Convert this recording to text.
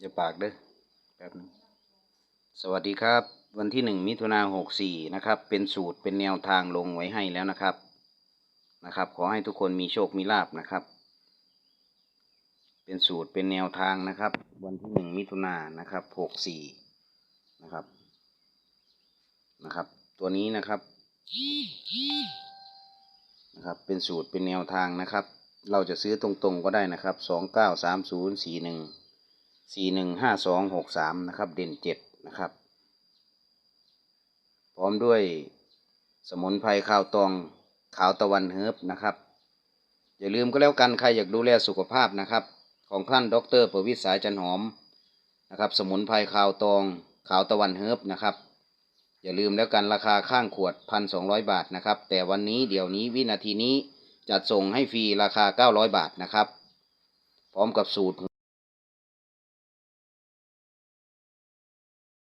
อย่าปากเด้อแป๊บนึงสวัสดีครับ วันที่หนึ่งมิถุนาหกสี่นะครับ เป็นสูตรเป็นแนวทางลงไว้ให้แล้วนะครับนะครับ ขอให้ทุกคนมีโชคมีลาบนะครับ เป็นสูตรเป็นแนวทางนะครับ วันที่หนึ่งมิถุนานนะครับหกสี่นะครับนะครับ ตัวนี้นะครับนะครับเป็นสูตรเป็นแนวทางนะครับ เราจะซื้อตรงๆก็ได้นะครับสองเก้าสามศูนย์สี่หนึ่ง สี่หนึ่งห้าสองหกสามนะครับ เด่นเจ็ดนะครับ พร้อมด้วยสมุนไพรข้าวตองขาวตะวันเฮิร์บนะครับ อย่าลืมก็แล้วกันใครอยากดูแลสุขภาพนะครับ ของท่านดรประวิทย์สายจันหอมนะครับ สมุนไพรข้าวตองขาวตะวันเฮิร์บนะครับ อย่าลืมแล้วกันราคาข้างขวดพันสองร้อยบาทนะครับ แต่วันนี้เดี๋ยวนี้วินาทีนี้จัดส่งให้ฟรีราคาเก้าร้อยบาทนะครับ พร้อมกับสูตรห